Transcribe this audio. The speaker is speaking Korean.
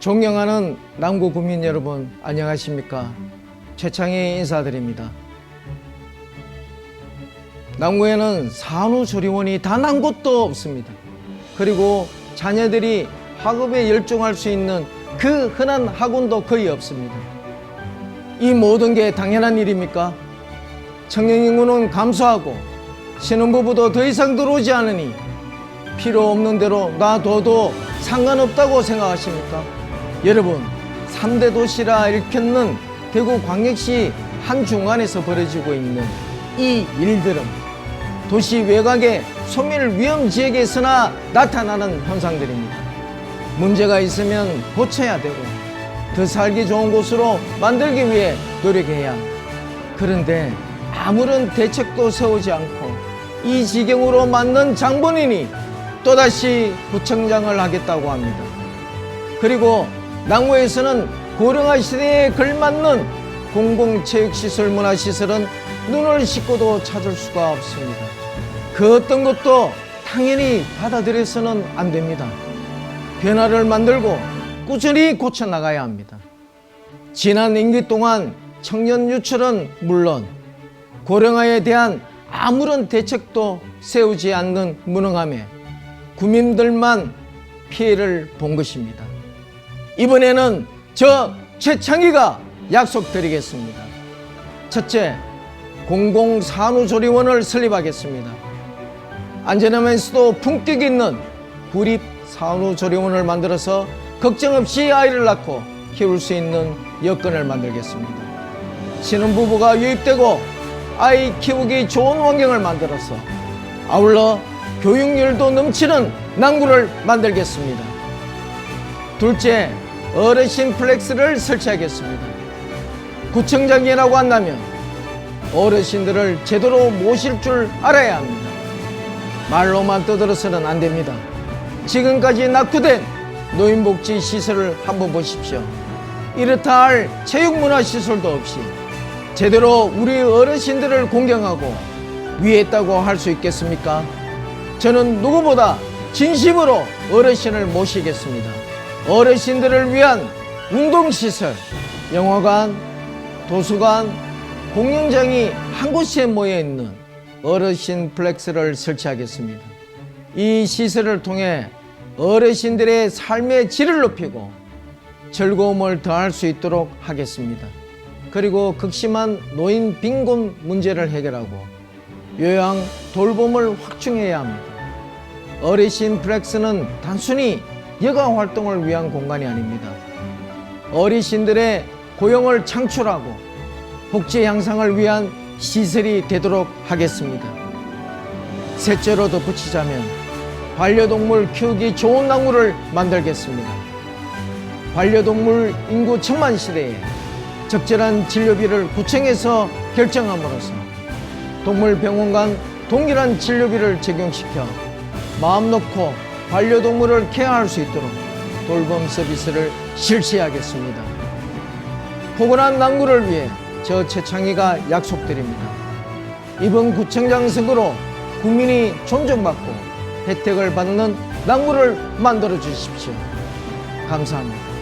존경하는 남구 국민 여러분 안녕하십니까 최창희 인사드립니다 남구에는 산후조리원이 단 한 곳도 없습니다 그리고 자녀들이 학업에 열중할 수 있는 그 흔한 학원도 거의 없습니다 이 모든 게 당연한 일입니까? 청년 인구는 감소하고 신혼부부도 더 이상 들어오지 않으니 필요 없는 대로 놔둬도 상관없다고 생각하십니까? 여러분, 3대 도시라 일컫는 대구 광역시 한중안에서 벌어지고 있는 이 일들은 도시 외곽의 소멸 위험 지역에서나 나타나는 현상들입니다. 문제가 있으면 고쳐야 되고 더 살기 좋은 곳으로 만들기 위해 노력해야. 그런데 아무런 대책도 세우지 않고 이 지경으로 만든 장본인이 또다시 구청장을 하겠다고 합니다. 그리고 남구에서는 고령화 시대에 걸맞는 공공체육시설 문화시설은 눈을 씻고도 찾을 수가 없습니다. 그 어떤 것도 당연히 받아들여서는 안 됩니다. 변화를 만들고 꾸준히 고쳐나가야 합니다. 지난 임기 동안 청년 유출은 물론 고령화에 대한 아무런 대책도 세우지 않는 무능함에 구민들만 피해를 본 것입니다. 이번에는 저 최창희가 약속드리겠습니다. 첫째, 공공산후조리원을 설립하겠습니다. 안전하면서도 품격 있는 구립 산후조리원을 만들어서 걱정 없이 아이를 낳고 키울 수 있는 여건을 만들겠습니다. 신혼부부가 유입되고 아이 키우기 좋은 환경을 만들어서 아울러 교육열도 넘치는 남구를 만들겠습니다. 둘째, 어르신 플렉스를 설치하겠습니다. 구청장이라고 한다면 어르신들을 제대로 모실 줄 알아야 합니다. 말로만 떠들어서는 안 됩니다. 지금까지 낙후된 노인복지 시설을 한번 보십시오. 이렇다 할 체육문화 시설도 없이 제대로 우리 어르신들을 공경하고 위했다고 할 수 있겠습니까? 저는 누구보다 진심으로 어르신을 모시겠습니다. 어르신들을 위한 운동시설, 영화관, 도서관, 공연장이 한 곳에 모여 있는 어르신 플렉스를 설치하겠습니다. 이 시설을 통해 어르신들의 삶의 질을 높이고 즐거움을 더할 수 있도록 하겠습니다. 그리고 극심한 노인 빈곤 문제를 해결하고 요양 돌봄을 확충해야 합니다. 어르신 플렉스는 단순히 여가 활동을 위한 공간이 아닙니다. 어르신들의 고용을 창출하고 복지 향상을 위한 시설이 되도록 하겠습니다. 셋째로 덧붙이자면 반려동물 키우기 좋은 나무를 만들겠습니다. 반려동물 인구 천만 시대에 적절한 진료비를 구청에서 결정함으로써 동물병원 간 동일한 진료비를 적용시켜 마음 놓고 반려동물을 케어할 수 있도록 돌봄 서비스를 실시하겠습니다. 포근한 남구를 위해 저 최창희가 약속드립니다. 이번 구청장 선거로 국민이 존중받고 혜택을 받는 남구를 만들어 주십시오. 감사합니다.